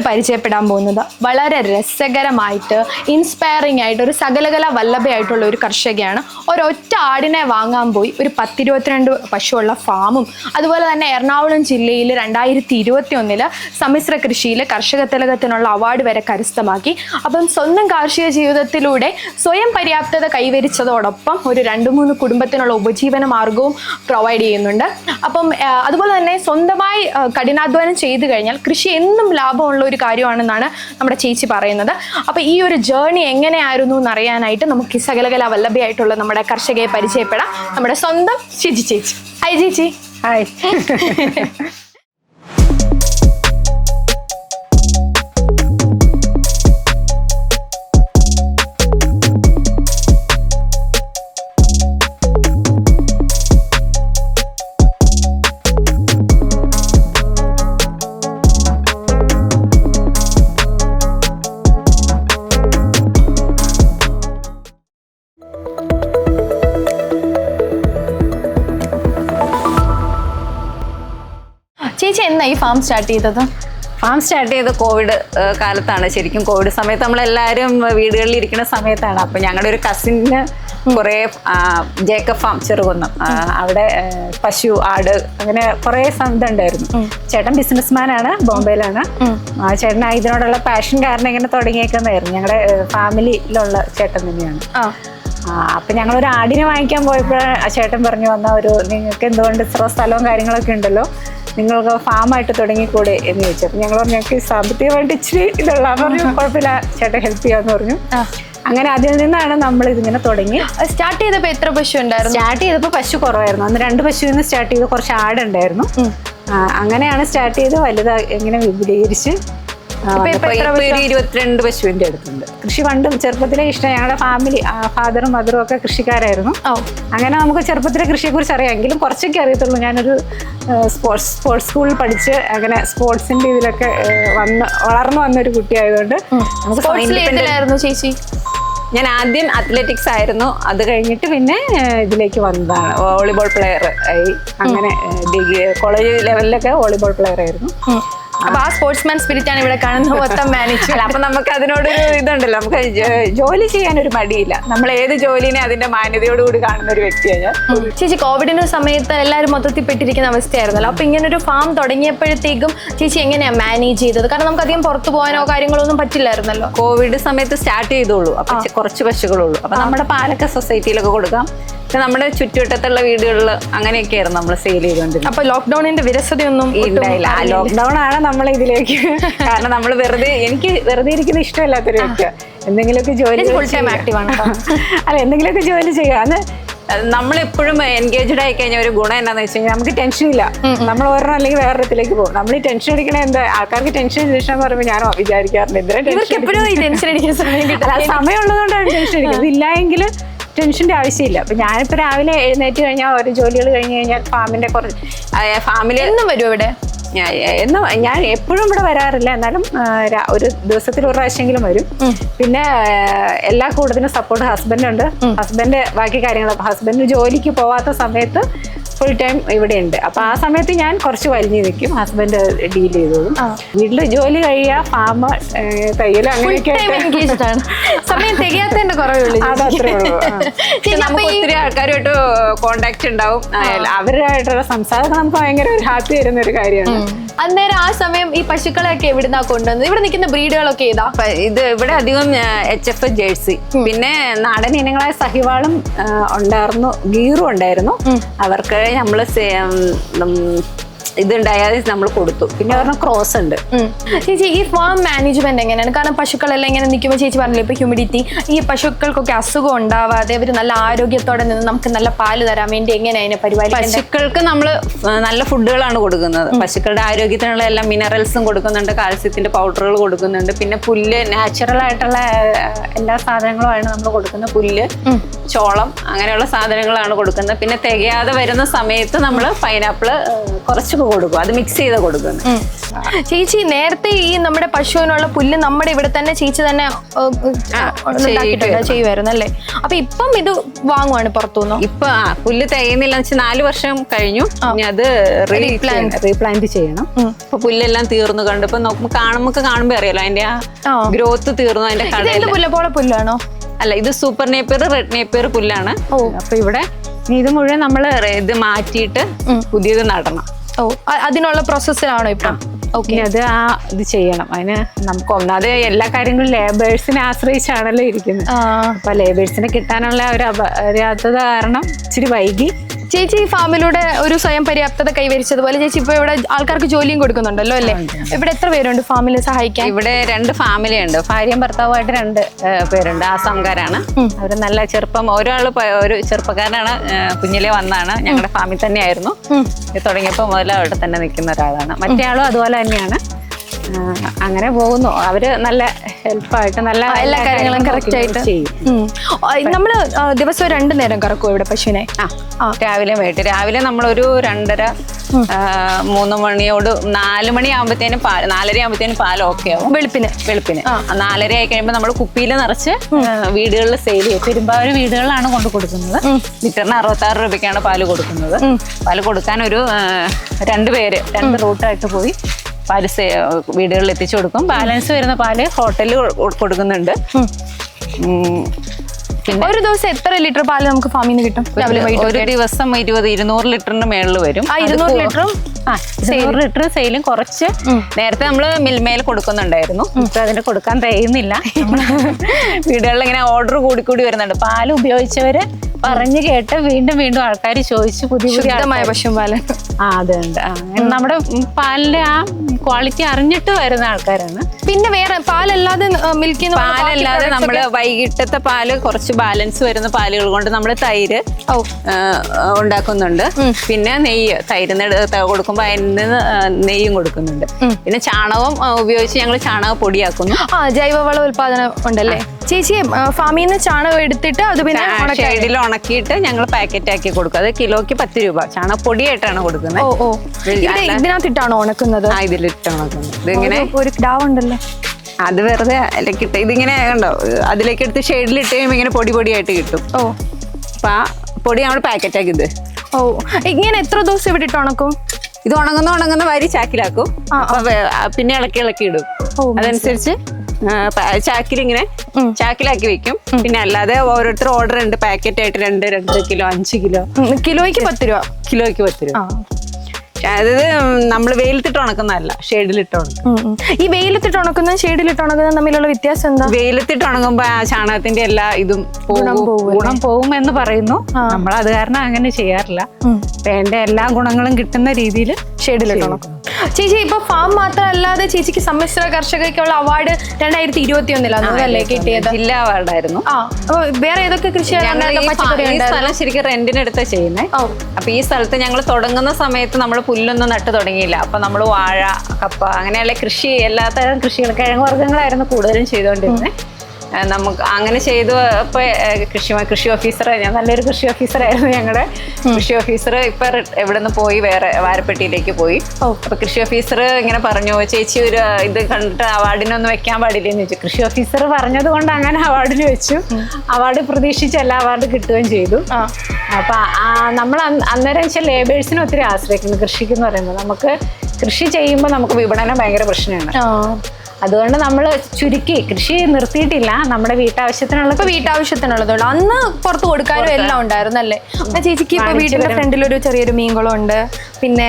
പരിചയപ്പെടാൻ പോകുന്നത് വളരെ രസകരമായിട്ട് ഇൻസ്പയറിംഗ് ആയിട്ട് ഒരു സകലകല വല്ലഭയായിട്ടുള്ള ഒരു കർഷകയാണ്. ഒരൊറ്റ ആടിനെ വാങ്ങാൻ പോയി ഒരു പത്തിരുപത്തിരണ്ട് പശുവുള്ള ഫാമും അതുപോലെ തന്നെ എറണാകുളം ജില്ലയിൽ രണ്ടായിരത്തി ഇരുപത്തി ഒന്നിൽ സമ്മിശ്ര കൃഷിയിൽ കർഷക തിലകത്തിനുള്ള അവാർഡ് വരെ കരസ്ഥമാക്കി. അപ്പം സ്വന്തം കാർഷിക ജീവിതത്തിലൂടെ സ്വയം പര്യാപ്തത കൈവരിച്ചതോടൊപ്പം ഒരു രണ്ട് മൂന്ന് കുടുംബത്തിനുള്ള ഉപജീവന മാർഗവും പ്രൊവൈഡ് ചെയ്യുന്നുണ്ട്. അപ്പം അതുപോലെ തന്നെ സ്വന്തമായി കഠിനാധ്വാനം ചെയ്തു കഴിഞ്ഞാൽ കൃഷി എന്നും ലാഭമുള്ള ഒരു കാര്യമാണെന്നാണ് നമ്മുടെ ചേച്ചി പറയുന്നത്. അപ്പോൾ ഈ ഒരു ജേർണി എങ്ങനെയായിരുന്നു എന്നറിയാനായിട്ട് നമുക്ക് സകലകല വല്ലഭയായിട്ടുള്ള നമ്മുടെ കർഷകയെ പരിചയപ്പെടാം. നമ്മുടെ സ്വന്തം ചേച്ചി ചേച്ചി. ഹായ് ചേച്ചി. ഹായ് എന്നാ ഈ ഫാം സ്റ്റാർട്ട് ചെയ്തത്? ഫാം സ്റ്റാർട്ട് ചെയ്ത് കോവിഡ് കാലത്താണ് ശരിക്കും കോവിഡ് സമയത്ത് നമ്മളെല്ലാവരും വീടുകളിൽ ഇരിക്കുന്ന സമയത്താണ്. അപ്പം ഞങ്ങളുടെ ഒരു കസിന് കുറേ ജേക്കബ് ഫാം ചെറുകുന്നം അവിടെ പശു ആട് അങ്ങനെ കുറേ ഇതുണ്ടായിരുന്നു. ചേട്ടൻ ബിസിനസ്മാനാണ് ബോംബെയിലാണ്. ആ ചേട്ടൻ ഇതിനോടുള്ള പാഷൻ കാരണം ഇങ്ങനെ തുടങ്ങിയേക്കുന്നതായിരുന്നു. ഞങ്ങളുടെ ഫാമിലിയിലുള്ള ചേട്ടൻ തന്നെയാണ്. അപ്പൊ ഞങ്ങൾ ഒരു ആടിനെ വാങ്ങിക്കാൻ പോയപ്പോഴാണ് ചേട്ടൻ പറഞ്ഞു വന്ന ഒരു നിങ്ങൾക്ക് എന്തുകൊണ്ട് ഇത്ര സ്ഥലവും കാര്യങ്ങളൊക്കെ ഉണ്ടല്ലോ? നിങ്ങൾക്ക് ഫാമായിട്ട് തുടങ്ങിക്കൂടെ എന്ന് ചോദിച്ചു. അപ്പൊ ഞങ്ങൾ പറഞ്ഞു ഞങ്ങൾക്ക് സാമ്പത്തികമായിട്ട് ഇച്ചിരി ഇതുള്ള. പറഞ്ഞു കുഴപ്പമില്ല ചേട്ടൻ ഹെൽപ്പ് ചെയ്യാന്ന് പറഞ്ഞു. അങ്ങനെ അതിൽ നിന്നാണ് നമ്മൾ ഇതിങ്ങനെ തുടങ്ങി. സ്റ്റാർട്ട് ചെയ്തപ്പോൾ എത്ര പശു ഉണ്ടായിരുന്നു? സ്റ്റാർട്ട് ചെയ്തപ്പോൾ പശു കുറവായിരുന്നു. അന്ന് രണ്ട് പശുവിൽ നിന്ന് സ്റ്റാർട്ട് ചെയ്ത് കുറച്ച് ആടുണ്ടായിരുന്നു. അങ്ങനെയാണ് സ്റ്റാർട്ട് ചെയ്ത് വലുതാ എങ്ങനെ വിപുലീകരിച്ച് ഇരുപത്തിരണ്ട് പശുവിന്റെ അടുത്തുണ്ട്. കൃഷി പണ്ട് ചെറുപ്പത്തിലെ ഇഷ്ടം ഞങ്ങളുടെ ഫാമിലി ഫാദറും മദറും ഒക്കെ കൃഷിക്കാരായിരുന്നു. അങ്ങനെ നമുക്ക് ചെറുപ്പത്തിലെ കൃഷിയെക്കുറിച്ച് അറിയാം എങ്കിലും കുറച്ചൊക്കെ അറിയത്തുള്ളൂ. ഞാനൊരു സ്പോർട്സ് സ്പോർട്സ് സ്കൂളിൽ പഠിച്ച് അങ്ങനെ സ്പോർട്സിന്റെ ഇതിലൊക്കെ വന്ന് വളർന്നു വന്നൊരു കുട്ടിയായതുകൊണ്ട് നമുക്ക് ചേച്ചി? ഞാൻ ആദ്യം അത്ലറ്റിക്സ് ആയിരുന്നു. അത് കഴിഞ്ഞിട്ട് പിന്നെ ഇതിലേക്ക് വന്നതാണ്. വോളിബോൾ പ്ലെയർ ആയി. അങ്ങനെ ഡിഗ്രി കോളേജ് ലെവലിലൊക്കെ വോളിബോൾ പ്ലെയർ ആയിരുന്നു. അപ്പൊ ആ സ്പോർട്സ്മാൻ സ്പിരിറ്റ് ആണ് ഇവിടെ കാണുന്നത്. മൊത്തം മാനേജ് അപ്പൊ നമുക്ക് അതിനോടൊരു ഇതുണ്ടല്ലോ നമുക്ക് ജോലി ചെയ്യാൻ ഒരു മടിയില്ല. നമ്മൾ ഏത് ജോലിനെ അതിന്റെ മാന്യതയോടുകൂടി കാണുന്ന ഒരു വ്യക്തിയാണ് ചേച്ചി കോവിഡിന്റെ സമയത്ത് എല്ലാവരും മൊത്തത്തിൽ പെട്ടിരിക്കുന്ന അവസ്ഥയായിരുന്നല്ലോ. അപ്പൊ ഇങ്ങനെ ഒരു ഫാം തുടങ്ങിയപ്പോഴത്തേക്കും ചേച്ചി എങ്ങനെയാ മാനേജ് ചെയ്തത്? കാരണം നമുക്ക് അധികം പുറത്തു പോകാനോ കാര്യങ്ങളോ ഒന്നും പറ്റില്ലായിരുന്നല്ലോ. കോവിഡ് സമയത്ത് സ്റ്റാർട്ട് ചെയ്തോളൂ. അപ്പൊ കുറച്ച് പശുക്കളുള്ളൂ അപ്പൊ നമ്മുടെ പാലക്ക സൊസൈറ്റിയിലൊക്കെ കൊടുക്കാം. പിന്നെ നമ്മുടെ ചുറ്റുവട്ടത്തുള്ള വീടുകളിൽ അങ്ങനെയൊക്കെ ആയിരുന്നു നമ്മൾ സെയിൽ ചെയ്തുകൊണ്ടിരുന്നത്. അപ്പൊ ലോക്ക്ഡൌണിന്റെ വിരസതയൊന്നും ഇല്ല ഉണ്ടായില്ല ലോക്ക്ഡൌൺ ആണ് നമ്മൾ ഇതിലേക്ക് കാരണം നമ്മൾ വെറുതെ എനിക്ക് വെറുതെ ഇരിക്കുന്ന ഇഷ്ടമല്ലാത്തൊരു വ്യക്തിയാണ് എന്തെങ്കിലുമൊക്കെ ജോലി ഫുൾ ടൈം ആക്റ്റീവ് ആണ്. അല്ല എന്തെങ്കിലുമൊക്കെ ജോലി ചെയ്യുക അത് നമ്മളെപ്പോഴും എൻഗേജ്ഡ് ആയി കഴിഞ്ഞ ഒരു ഗുണം എന്താന്ന് വെച്ച് കഴിഞ്ഞാൽ നമുക്ക് ടെൻഷൻ ഇല്ല. നമ്മൾ ഒരെണ്ണം അല്ലെങ്കിൽ വേറൊരിടത്തിലേക്ക് പോകും. നമ്മൾ ഈ ടെൻഷൻ അടിക്കണ എന്താ? ആൾക്കാർക്ക് ടെൻഷൻ ടെൻഷൻ പറയുമ്പോൾ ഞാൻ വിചാരിക്കാറുണ്ട് എന്തിനാ ടെൻഷൻ അടിക്കുന്ന സമയം കിട്ടില്ല സമയം ഉള്ളതുകൊണ്ടാണ് ടെൻഷൻ അടിക്കുന്നത്. ഇല്ലായെങ്കിൽ ടെൻഷന്റെ ആവശ്യമില്ല. അപ്പൊ ഞാനിപ്പോ രാവിലെ എഴുന്നേറ്റ് കഴിഞ്ഞാൽ ഓരോ ജോലികൾ കഴിഞ്ഞ് കഴിഞ്ഞാൽ ഫാമിന്റെ കുറച്ച് ഫാമിലി എന്നും വരും ഇവിടെ? എന്ന് ഞാൻ എപ്പോഴും ഇവിടെ വരാറില്ല. എന്നാലും ഒരു ദിവസത്തിൽ ഒരു പ്രാവശ്യമെങ്കിലും വരും. പിന്നെ എല്ലാ കൂടുതലും സപ്പോർട്ട് ഹസ്ബൻഡ് ഉണ്ട്. ഹസ്ബൻഡ് ബാക്കി കാര്യങ്ങൾ ഹസ്ബൻഡ് ജോലിക്ക് പോവാത്ത സമയത്ത് ഫുൾ ടൈം ഇവിടെ ഉണ്ട് അപ്പൊ ആ സമയത്ത് ഞാൻ കുറച്ച് വലിഞ്ഞു നിൽക്കും. ഹസ്ബൻഡ് ഡീൽ ചെയ്തോളും. വീട്ടിൽ ജോലി കഴിയുക ഫാമ് തയ്യൽ അങ്ങനെയൊക്കെ സമയം തികയാത്തതിന്റെ ഒത്തിരി ആൾക്കാരുമായിട്ട് കോണ്ടാക്ട് ഉണ്ടാവും. അവരുമായിട്ടുള്ള സംസാരം നമുക്ക് ഭയങ്കര ഒരു ഹാപ്പി തരുന്ന ഒരു കാര്യമാണ്. അന്നേരം ആ സമയം ഈ പശുക്കളൊക്കെ എവിടുന്നാ കൊണ്ടുവന്നത്? ഇവിടെ നിൽക്കുന്ന ബ്രീഡുകളൊക്കെ ഏതാ? ഇത് ഇവിടെ അധികം എച്ച് എഫ് ജേഴ്സി പിന്നെ നാടൻ ഇനങ്ങളായ സഹിവാളും ഉണ്ടായിരുന്നു ഗീറും ഉണ്ടായിരുന്നു. അവർക്ക് നമ്മൾ ഇതുണ്ടായാൽ നമ്മൾ കൊടുത്തു. പിന്നെ പറഞ്ഞ ക്രോസ് ഉണ്ട്. ചേച്ചി ഈ ഫാം മാനേജ്മെന്റ് എങ്ങനെയാണ്? കാരണം പശുക്കളെല്ലാം ഇങ്ങനെ നിൽക്കുമ്പോൾ ചേച്ചി പറഞ്ഞില്ലേ ഇപ്പൊ ഹ്യൂമിഡിറ്റി ഈ പശുക്കൾക്കൊക്കെ അസുഖം ഉണ്ടാവാതെ അവർ നല്ല ആരോഗ്യത്തോടെ നിന്ന് നമുക്ക് നല്ല പാൽ തരാൻ വേണ്ടി എങ്ങനെയാണ് അതിനെ പശുക്കൾക്ക് നമ്മൾ നല്ല ഫുഡുകളാണ് കൊടുക്കുന്നത്. പശുക്കളുടെ ആരോഗ്യത്തിനുള്ള എല്ലാ മിനറൽസും കൊടുക്കുന്നുണ്ട് കാൽസ്യത്തിന്റെ പൗഡറുകൾ കൊടുക്കുന്നുണ്ട്. പിന്നെ പുല്ല് നാച്ചുറൽ ആയിട്ടുള്ള എല്ലാ സാധനങ്ങളുമാണ് നമ്മൾ കൊടുക്കുന്നത്. പുല്ല് ചോളം അങ്ങനെയുള്ള സാധനങ്ങളാണ് കൊടുക്കുന്നത്. പിന്നെ തികയാതെ വരുന്ന സമയത്ത് നമ്മൾ പൈനാപ്പിൾ കുറച്ചൊക്കെ കൊടുക്കും. അത് മിക്സ് ചെയ്ത് കൊടുക്കുന്നത് ഉം. ചേച്ചി നേരത്തെ ഈ നമ്മുടെ പശുവിനുള്ള പുല്ല് നമ്മുടെ ഇവിടെ തന്നെ ചേച്ചി തന്നെ ചെയ്യുമായിരുന്നു അല്ലേ? അപ്പൊ ഇപ്പം ഇത് വാങ്ങുവാണ് പുറത്തുനിന്ന്? ഇപ്പൊ ആ പുല്ല് തേയുന്നില്ല വെച്ചാൽ നാല് വർഷം കഴിഞ്ഞു. അത് റീപ്ലാന്റ് ചെയ്യണം. ഇപ്പൊ പുല്ലെല്ലാം തീർന്നു കണ്ടു ഇപ്പൊ നോക്കുമ്പോ കാണുമ്പോ കാണുമ്പോ അറിയാലോ അതിന്റെ ആ. ഗ്രോത്ത് തീർന്നു അതിന്റെ പുല്ല പോലെ പുല്ലാണോ? അല്ല ഇത് സൂപ്പർ നേപ്പിയർ റെഡ് നേപ്പിയർ പുല്ലാണ്. അപ്പൊ ഇവിടെ ഇനി ഇത് മുഴുവൻ നമ്മൾ ഇത് മാറ്റിയിട്ട് പുതിയത് നടണം. ഓ അതിനുള്ള പ്രോസസ്സിലാണോ ഇപ്പം? ഓക്കെ. അത് ആ ഇത് ചെയ്യണം. അതിന് നമുക്ക് ഒന്നാമത് എല്ലാ കാര്യങ്ങളും ലേബേഴ്സിനെ ആശ്രയിച്ചാണല്ലോ ഇരിക്കുന്നത്. അപ്പൊ ലേബേഴ്സിനെ കിട്ടാനുള്ള ഒരു അപര്യാപ്തത കാരണം ഇച്ചിരി വൈകി. ചേച്ചി ഈ ഫാമിലൂടെ ഒരു സ്വയം പര്യാപ്തത കൈവരിച്ചതുപോലെ ചേച്ചി ഇപ്പൊ ഇവിടെ ആൾക്കാർക്ക് ജോലിയും കൊടുക്കുന്നുണ്ടല്ലോ അല്ലേ? ഇവിടെ എത്ര പേരുണ്ട് ഫാമിലി സഹായിക്കാൻ? ഇവിടെ രണ്ട് ഫാമിലി ഉണ്ട് ഭാര്യയും ഭർത്താവുമായിട്ട് രണ്ട് പേരുണ്ട്. ആസാംകാരാണ്. അവർ നല്ല ചെറുപ്പം ഒരാൾ പ- ഒരു ചെറുപ്പക്കാരനാണ് കുഞ്ഞിലെ വന്നാണ്. ഞങ്ങളുടെ ഫാമിൽ തന്നെയായിരുന്നു. തുടങ്ങിയപ്പോ തുടങ്ങിയപ്പോൾ മുതൽ അവിടെ തന്നെ നിൽക്കുന്ന ഒരാളാണ്. മറ്റേ ആളും അതുപോലെ തന്നെയാണ്. അങ്ങനെ പോകുന്നു. അവർ നല്ല ഹെൽപ്പായിട്ട് നല്ല എല്ലാ കാര്യങ്ങളും കറക്റ്റ് ആയിട്ട്. ചെയ്യും നമ്മൾ ആ, ദിവസം രണ്ടു നേരം കറക്കും ഇവിടെ പശുവിനെ? ആ രാവിലെ വൈകിട്ട്. രാവിലെ നമ്മളൊരു രണ്ടര മൂന്ന് മണിയോട് നാല് മണി ആകുമ്പോഴത്തേനും പാൽ നാലര ആകുമ്പോഴത്തേനും പാൽ ഓക്കെ ആവും. വെളുപ്പിന്. വെളുപ്പിന്. നാലര ആയി കഴിയുമ്പോൾ നമ്മൾ കുപ്പിയിൽ നിറച്ച് വീടുകളിൽ സെയിൽ ചെയ്യും. പെരുമ്പാവൂർ വീടുകളിലാണ് കൊണ്ട് കൊടുക്കുന്നത്. ലിറ്ററിന് അറുപത്താറ് രൂപയ്ക്കാണ് പാൽ കൊടുക്കുന്നത്. പാൽ കൊടുക്കാൻ ഒരു രണ്ട് പേര് രണ്ട് റൂട്ടായിട്ട് പോയി. പാൽ വീടുകളിൽ എത്തിച്ചു കൊടുക്കും. ബാലൻസ് വരുന്ന പാൽ ഹോട്ടലിൽ കൊടുക്കുന്നുണ്ട്. ഒരു ദിവസം എത്ര ലിറ്റർ പാൽ നമുക്ക് ഫാമിൽ നിന്ന് കിട്ടും? രാവിലെ വൈകിട്ട് ഒരു ദിവസം ഇരുപത് ഇരുന്നൂറ് ലിറ്ററിന് മേളിൽ വരും. ആ ഇരുന്നൂറ് ലിറ്ററും? ആ ഇരുന്നൂറ് ലിറ്റർ സെയിലും കുറച്ച്. നേരത്തെ നമ്മൾ മിൽമേൽ കൊടുക്കുന്നുണ്ടായിരുന്നു. ഇപ്പൊ അതിന് കൊടുക്കാൻ കഴിയുന്നില്ല. നമ്മൾ വീടുകളിൽ ഇങ്ങനെ ഓർഡർ കൂടി കൂടി വരുന്നുണ്ട്. പാൽ ഉപയോഗിച്ചവര് പറഞ്ഞു കേട്ട് വീണ്ടും വീണ്ടും ആൾക്കാർ ചോദിച്ചു പുതിയ ശുദ്ധമായ പശുപാൽ ആ അതുണ്ട് നമ്മുടെ പാലിന്റെ ആ ക്വാളിറ്റി അറിഞ്ഞിട്ട് വരുന്ന ആൾക്കാരാണ്. പിന്നെ വേറെ പാലല്ലാതെ മിൽക്കി പാലല്ലാതെ നമ്മൾ വൈകിട്ടത്തെ പാൽ കുറച്ച് ബാലൻസ് വരുന്ന പാലുകൾ കൊണ്ട് നമ്മൾ തൈര് ഉണ്ടാക്കുന്നുണ്ട്. പിന്നെ നെയ്യ് തൈര് കൊടുക്കുമ്പോൾ അതിൽ നിന്ന് നെയ്യും കൊടുക്കുന്നുണ്ട്. പിന്നെ ചാണകം ഉപയോഗിച്ച് ഞങ്ങൾ ചാണക പൊടിയാക്കുന്നു. ആ ജൈവവള ഉൽപാദനം ഉണ്ടല്ലേ? ചേച്ചി ഫാമിൽ നിന്ന് ചാണകം എടുത്തിട്ട് അത് പിന്നെ ഷെയ്ഡിൽ ഉണക്കിയിട്ട് ഞങ്ങൾ പാക്കറ്റ് ആക്കി കൊടുക്കും. അത് കിലോയ്ക്ക് പത്ത് രൂപ. ചാണകപ്പൊടിയായിട്ടാണ് കൊടുക്കുന്നത് ഓ ഓ. ഇതിനകത്തിട്ടാണോ ഉണക്കുന്നത്? ആ ഇതിലിട്ട് ഉണക്കുന്നത്. ഇതിങ്ങനെ ഒരു- ഒരു ഡാവ് ഉണ്ടല്ലോ അത് വെറുതെ കിട്ടും ഇതിങ്ങനെ ഉണ്ടോ അതിലേക്ക് എടുത്ത് ഷെയ്ഡിലിട്ട് കഴിയുമ്പോൾ ഇങ്ങനെ പൊടി പൊടിയായിട്ട് കിട്ടും. ഓ. അപ്പൊ ആ പൊടി നമ്മൾ പാക്കറ്റ് ആക്കിയത് ഓ. ഇങ്ങനെ എത്ര ദിവസം ഇവിടെ ഇട്ട് ഉണക്കും? ഇത് ഉണങ്ങുന്ന ഉണങ്ങുന്ന വാരി ചാക്കിലാക്കും. പിന്നെ ഇളക്കി ഇളക്കി ഇടും. അതനുസരിച്ച് ചാക്കിലിങ്ങനെ ചാക്കിലാക്കി വെക്കും. പിന്നെ അല്ലാതെ ഓരോരുത്തർ ഓർഡർ ഉണ്ട് പാക്കറ്റ് ആയിട്ട് രണ്ട് രണ്ട് കിലോ അഞ്ച് കിലോ. കിലോയ്ക്ക് പത്ത് രൂപ. കിലോയ്ക്ക് പത്ത് രൂപ. അതായത് നമ്മൾ വെയിലത്തിട്ട് ഉണക്കുന്നതല്ല ഷെയ്ഡിലിട്ട് ഉണക്കും. ഈ വെയിലത്തിട്ട് ഉണക്കുന്നതും ഷെയ്ഡിലിട്ട് ഉണക്കുന്നതും തമ്മിലുള്ള വ്യത്യാസം എന്താ? വെയിലത്തിട്ട് ഉണങ്ങുമ്പോ ആ ചാണകത്തിന്റെ എല്ലാ ഇതും പോകും ഗുണം പോകും എന്ന് പറയുന്നു. നമ്മൾ അത് കാരണം അങ്ങനെ ചെയ്യാറില്ല. വേണ്ട എല്ലാ ഗുണങ്ങളും കിട്ടുന്ന രീതിയിൽ ഷെയ്ഡിലിട്ട് ഉണക്കും. ചേച്ചി ഇപ്പൊ ഫാം മാത്രമല്ലാതെ ചേച്ചിക്ക് സമ്മിശ്ര കർഷകയ്ക്കുള്ള അവാർഡ് രണ്ടായിരത്തി ഇരുപത്തി ഒന്നിലാണ് കിട്ടിയത്? ജില്ലാ അവാർഡായിരുന്നു. വേറെ ഏതൊക്കെ കൃഷി സ്ഥലം ശരിക്കും റെന്റിനെടുത്താ ചെയ്യുന്നത് അപ്പൊ ഈ സ്ഥലത്ത് ഞങ്ങൾ തുടങ്ങുന്ന സമയത്ത് നമ്മൾ പുല്ലൊന്നും നട്ട് തുടങ്ങിയില്ല. അപ്പൊ നമ്മൾ വാഴ കപ്പ അങ്ങനെയുള്ള കൃഷി എല്ലാത്തരം കൃഷികൾ കിഴങ്ങ് വർഗങ്ങളായിരുന്നു കൂടുതലും ചെയ്തുകൊണ്ടിരുന്നത്. നമുക്ക് അങ്ങനെ ചെയ്തു ഇപ്പൊ കൃഷി കൃഷി ഓഫീസർ ഞാൻ നല്ലൊരു കൃഷി ഓഫീസറായിരുന്നു ഞങ്ങളുടെ കൃഷി ഓഫീസർ ഇപ്പൊ എവിടെ നിന്ന് പോയി വേറെ വാരപ്പെട്ടിയിലേക്ക് പോയി. അപ്പോൾ അപ്പൊ കൃഷി ഓഫീസർ ഇങ്ങനെ പറഞ്ഞു ചേച്ചി ഒരു ഇത് കണ്ടിട്ട് അവാർഡിനൊന്നും വെക്കാൻ പാടില്ലെന്ന് ചോദിച്ചു. കൃഷി ഓഫീസർ പറഞ്ഞത് കൊണ്ട് അങ്ങനെ അവാർഡിന് വെച്ചു. അവാർഡ് പ്രതീക്ഷിച്ച് എല്ലാ അവാർഡ് കിട്ടുകയും ചെയ്തു. അപ്പം നമ്മൾ അന്നേരം വെച്ചാൽ ലേബേഴ്സിനെ ഒത്തിരി ആശ്രയിക്കുന്നു കൃഷിക്ക് എന്ന് പറയുന്നത് നമുക്ക് കൃഷി ചെയ്യുമ്പോൾ നമുക്ക് വിപണനം ഭയങ്കര പ്രശ്നമാണ്. അതുകൊണ്ട് നമ്മൾ ചുരുക്കി കൃഷി നിർത്തിയിട്ടില്ല. നമ്മുടെ വീട്ടാവശ്യത്തിനുള്ള ഇപ്പൊ വീട്ടാവശ്യത്തിനുള്ളതുള്ളൂ അന്ന് പുറത്ത് കൊടുക്കാനും എല്ലാം ഉണ്ടായിരുന്നു അല്ലേ പിന്നെ ചേച്ചിക്ക് ഇപ്പൊ വീടിന്റെ ഫ്രണ്ടിൽ ഒരു ചെറിയൊരു മീൻകുളം ഉണ്ട് പിന്നെ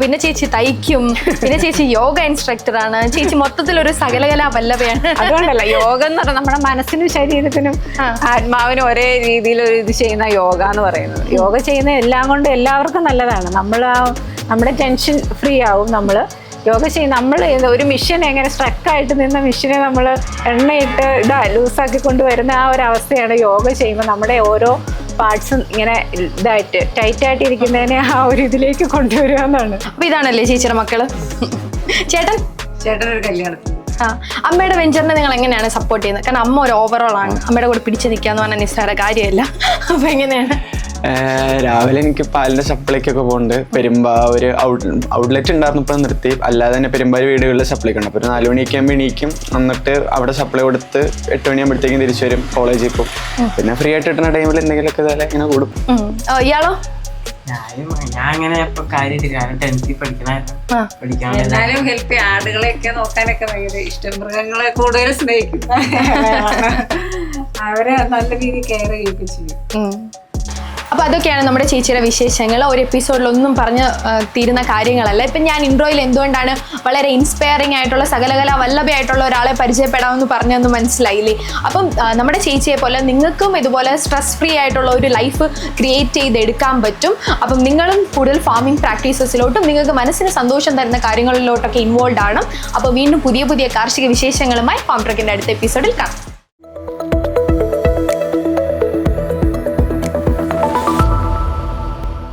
പിന്നെ ചേച്ചി തയ്ക്കും. പിന്നെ ചേച്ചി യോഗ ഇൻസ്ട്രക്ടർ ആണ്. ചേച്ചി മൊത്തത്തിൽ ഒരു സകലകലാ വല്ലവയാണ് അതുകൊണ്ടല്ല യോഗ എന്ന് പറഞ്ഞാൽ നമ്മുടെ മനസ്സിനും ശരീരത്തിനും ആത്മാവിനും ഒരേ രീതിയിൽ ഒരു ഇത് ചെയ്യുന്ന യോഗ എന്ന് പറയുന്നത്. യോഗ ചെയ്യുന്ന എല്ലാം കൊണ്ടും എല്ലാവർക്കും നല്ലതാണ്. നമ്മൾ നമ്മുടെ ടെൻഷൻ ഫ്രീ ആവും നമ്മൾ യോഗ ചെയ്യും നമ്മൾ ഒരു മിഷൻ എങ്ങനെ സ്ട്രക്കായിട്ട് നിന്ന മിഷനെ നമ്മൾ എണ്ണയിട്ട് ഇതാ ലൂസാക്കി കൊണ്ടുവരുന്ന ആ ഒരു അവസ്ഥയാണ് യോഗ ചെയ്യുമ്പോൾ നമ്മുടെ ഓരോ പാർട്സും ഇങ്ങനെ ഇതായിട്ട് ടൈറ്റായിട്ട് ഇരിക്കുന്നതിനെ ആ ഒരു ഇതിലേക്ക് കൊണ്ടുവരിക എന്നാണ്. അപ്പൊ ഇതാണല്ലേ ചേച്ചിയുടെ മക്കൾ? ചേട്ടൻ? ഒരു കല്യാണത്തിന് ആ അമ്മയുടെ വെഞ്ചറിനെ നിങ്ങൾ എങ്ങനെയാണ് സപ്പോർട്ട് ചെയ്യുന്നത്? കാരണം അമ്മ ഒരു ഓവറോൾ ആണ്. അമ്മയുടെ കൂടെ പിടിച്ചു നിൽക്കുക എന്ന് പറഞ്ഞാൽ നിസ്സാര കാര്യമല്ല. അപ്പൊ എങ്ങനെയാണ്? രാവിലെ എനിക്ക് പാലിന്റെ സപ്ലൈക്കൊക്കെ പോകുന്നുണ്ട് പെരുമ്പാവൂര് ഔട്ട്ലെറ്റ് ഉണ്ടായിരുന്നു ഇപ്പം നിർത്തി. അല്ലാതെ തന്നെ പെരുമ്പാവൂർ വീടുകളിൽ സപ്ലൈക്ക് ഉണ്ട്. അപ്പോൾ ഒരു നാല് മണിയൊക്കെ ആകുമ്പോൾ എണീക്കും. എന്നിട്ട് അവിടെ സപ്ലൈ കൊടുത്ത് എട്ട് മണിയാകുമ്പോഴത്തേക്കും തിരിച്ചു വരും കോളേജിൽ പോകും പിന്നെ ഫ്രീ ആയിട്ട് കിട്ടുന്ന ടൈമിൽ എന്തെങ്കിലുമൊക്കെ ഇതുപോലെ ഇങ്ങനെ കൂടും. ഇയാളോ? ഞാൻ അങ്ങനെ ഇപ്പൊ കാര്യമായിട്ട് കാരണം ടെൻത്തിൽ പഠിക്കണായിരുന്നു പഠിക്കാൻ എന്നാലും ഹെൽപ്പ് ചെയ്യും ആടുകളെയൊക്കെ നോക്കാനൊക്കെ ഭയങ്കര ഇഷ്ടം. മൃഗങ്ങളെ കൂടുതൽ സ്നേഹിക്കും. അവരെ നല്ല രീതിയിൽ കെയർ ചെയ്യുകയൊക്കെ ചെയ്യും. അപ്പൊ അതൊക്കെയാണ് നമ്മുടെ ചേച്ചിയുടെ വിശേഷങ്ങൾ. ഒരു എപ്പിസോഡിലൊന്നും പറഞ്ഞ് തീരുന്ന കാര്യങ്ങളല്ല. ഇപ്പൊ ഞാൻ ഇൻട്രോയിൽ എന്തുകൊണ്ടാണ് വളരെ ഇൻസ്പയറിംഗ് ആയിട്ടുള്ള സകലകല വല്ലഭയായിട്ടുള്ള ഒരാളെ പരിചയപ്പെടാമെന്ന് പറഞ്ഞെന്ന് മനസ്സിലായില്ലേ? അപ്പം നമ്മുടെ ചേച്ചിയെ പോലെ നിങ്ങൾക്കും ഇതുപോലെ സ്ട്രെസ് ഫ്രീ ആയിട്ടുള്ള ഒരു ലൈഫ് ക്രിയേറ്റ് ചെയ്തെടുക്കാൻ പറ്റും. അപ്പം നിങ്ങളും കൂടുതൽ ഫാമിംഗ് പ്രാക്ടീസസിലോട്ടും നിങ്ങൾക്ക് മനസ്സിന് സന്തോഷം തരുന്ന കാര്യങ്ങളിലോട്ടൊക്കെ ഇൻവോൾവ് ആണ്. അപ്പോൾ വീണ്ടും പുതിയ പുതിയ കാർഷിക വിശേഷങ്ങളുമായി ഫാം ട്രക്കിന്റെ അടുത്ത എപ്പിസോഡിൽ കാണാം.